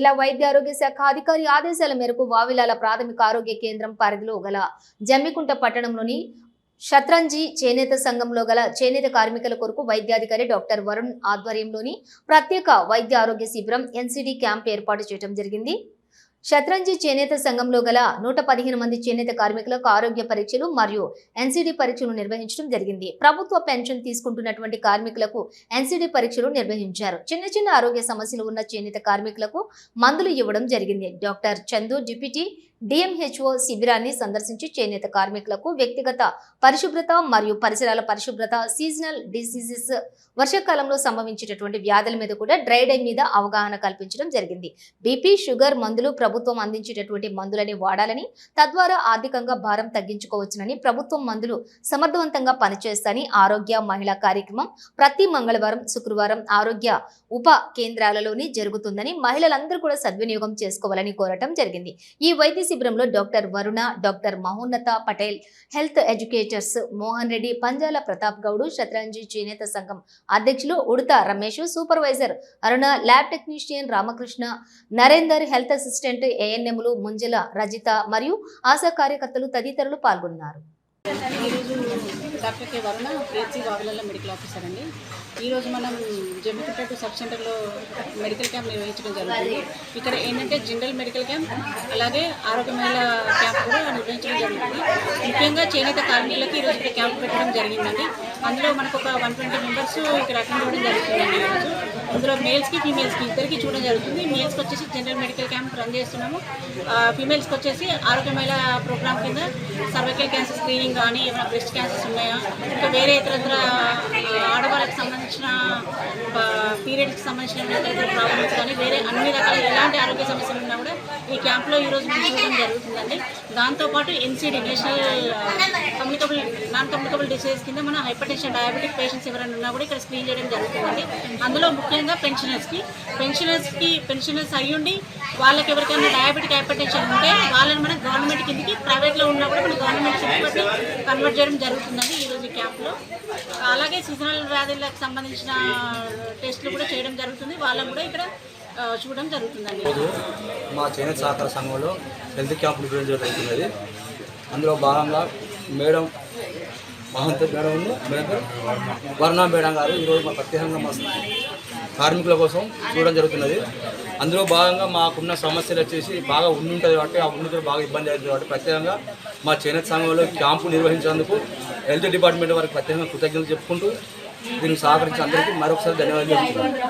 జిల్లా వైద్య ఆరోగ్య శాఖ అధికారి ఆదేశాల మేరకు వావిలాల ప్రాథమిక ఆరోగ్య కేంద్రం పరిధిలో గల జమ్మికుంట పట్టణంలోని షత్రంజీ చేనేత సంఘంలో గల చేనేత కార్మికుల కొరకు వైద్యాధికారి డాక్టర్ వరుణ్ ఆధ్వర్యంలోని ప్రత్యేక వైద్య ఆరోగ్య శిబిరం ఎన్సీడీ క్యాంప్ ఏర్పాటు చేయడం జరిగింది. షత్రంజి చేనేత సంఘంలో గల నూట పదిహేను మంది చేనేత కార్మికులకు ఆరోగ్య పరీక్షలు మరియు ఎన్సీడీ పరీక్షలు నిర్వహించడం జరిగింది. ప్రభుత్వ పెన్షన్ తీసుకుంటున్నటువంటి కార్మికులకు ఎన్సీడీ పరీక్షలు నిర్వహించారు. చిన్న చిన్న ఆరోగ్య సమస్యలు ఉన్న చేనేత కార్మికులకు మందులు ఇవ్వడం జరిగింది. డాక్టర్ చందు డిప్యూటీ డిఎంహెచ్ఓ శిబిరాన్ని సందర్శించి చేనేత కార్మికులకు వ్యక్తిగత పరిశుభ్రత మరియు పరిసరాల పరిశుభ్రత సీజనల్ డిసీజెస్ వర్షాకాలంలో సంభవించేటటువంటి వ్యాధుల మీద కూడా డ్రై డే మీద అవగాహన కల్పించడం జరిగింది. బీపీ షుగర్ మందులు ప్రభుత్వం అందించేటటువంటి మందులని వాడాలని తద్వారా ఆర్థికంగా భారం తగ్గించుకోవచ్చునని ప్రభుత్వం మందులు సమర్థవంతంగా పనిచేస్తాని ఆరోగ్య మహిళా కార్యక్రమం ప్రతి మంగళవారం శుక్రవారం ఆరోగ్య ఉప కేంద్రాలలోని జరుగుతుందని మహిళలందరూ కూడా సద్వినియోగం చేసుకోవాలని కోరటం జరిగింది. ఈ వైద్య శిబిరంలో doctor Varuna doctor Mahonnata Patel health educators Mohan Reddy Panjala Pratap Goud శతరంజి చేనేత సంఘం అధ్యక్షులు Udata Ramesh supervisor Aruna lab technician Ramakrishna Narender health assistant ఏఎన్ఎంలు ముంజల రజిత మరియు ఆశా కార్యకర్తలు తదితరులు పాల్గొన్నారు. ఈరోజు డాక్టర్ కే వరుణ పిహెచ్సి వావిలలో మెడికల్ ఆఫీసర్ అండి. ఈరోజు మనం జమ్మికుంట సబ్ సెంటర్లో మెడికల్ క్యాంప్ నిర్వహించడం జరుగుతుంది. ఇక్కడ ఏంటంటే జనరల్ మెడికల్ క్యాంప్ అలాగే ఆరోగ్య మహిళ క్యాంప్ కూడా నిర్వహించడం జరుగుతుంది ముఖ్యంగా చేనేత కార్మికులకి ఈరోజు ఇక్కడ క్యాంప్ పెట్టడం జరిగిందండి. అందులో మనకు ఒక వన్ ట్వంటీ మెంబర్స్ ఇక్కడ అటెండ్ అవ్వడం జరుగుతుందండి ఈరోజు అందులో మేల్స్కి ఫీమేల్స్కి ఇద్దరికి చూడడం జరుగుతుంది. మేల్స్కి వచ్చేసి జనరల్ మెడికల్ క్యాంప్ రన్ చేస్తున్నాము. ఫీమేల్స్కి వచ్చేసి ఆరోగ్య మహిళ ప్రోగ్రామ్ కింద సర్వైకల్ క్యాన్సర్ స్క్రీనింగ్ కానీ ఏమైనా బ్రెస్ట్ క్యాన్సర్స్ ఉన్నాయా? ఇంకా వేరే ఇతర ఆ, ఆడవాళ్ళకి సంబంధించిన పీరియడ్కి సంబంధించిన ప్రాబ్లమ్స్ వేరే అన్ని రకాల ఎలాంటి ఆరోగ్య సమస్యలు ఉన్నా కూడా ఈ క్యాంప్లో ఈరోజు మేము చూడడం జరుగుతుందండి. దాంతోపాటు NCD national communicable non communicable diseases కింద మన హైపర్ టెన్షన్ డయాబెటిక్ పేషెంట్స్ ఎవరైనా ఉన్నా కూడా ఇక్కడ స్క్రీన్ చేయడం జరుగుతుందండి. అందులో ముఖ్యంగా పెన్షనర్స్కి పెన్షనర్స్కి పెన్షనర్స్ అయ్యుండి వాళ్ళకి ఎవరికైనా డయాబెటిక్ హైపర్ టెన్షన్ ఉంటే వాళ్ళని మనం గవర్నమెంట్ కిందకి ప్రైవేట్లో ఉన్నా కూడా మనం గవర్నమెంట్ కిందకి బట్టి కన్వర్ట్ చేయడం జరుగుతుందండి ఈరోజు ఈ క్యాంప్లో. అలాగే సీజనల్ వ్యాధులకు సంబంధించిన టెస్టులు కూడా చేయడం జరుగుతుంది. వాళ్ళని కూడా ఇక్కడ చూడడం జరుగుతుందండి. మా చేనేత సహకార సంఘంలో హెల్త్ క్యాంపులు నిర్వహించడం జరుగుతున్నది. అందులో భాగంగా madam Mahanta madam madam Varna madam గారు. ఈరోజు మా ప్రత్యేకంగా మా కార్మికుల కోసం చూడడం జరుగుతున్నది. అందులో భాగంగా మాకున్న సమస్యలు వచ్చేసి బాగా ఉండి ఉంటుంది కాబట్టి ఆ ఉన్నతులు బాగా ఇబ్బంది అవుతుంది కాబట్టి ప్రత్యేకంగా మా చేనేత సంఘంలో క్యాంపు నిర్వహించినందుకు హెల్త్ డిపార్ట్మెంట్ వారికి ప్రత్యేకంగా కృతజ్ఞతలు చెప్పుకుంటూ దీనికి సహకరించిన అందరికీ మరొకసారి ధన్యవాదాలు చెప్తున్నాను.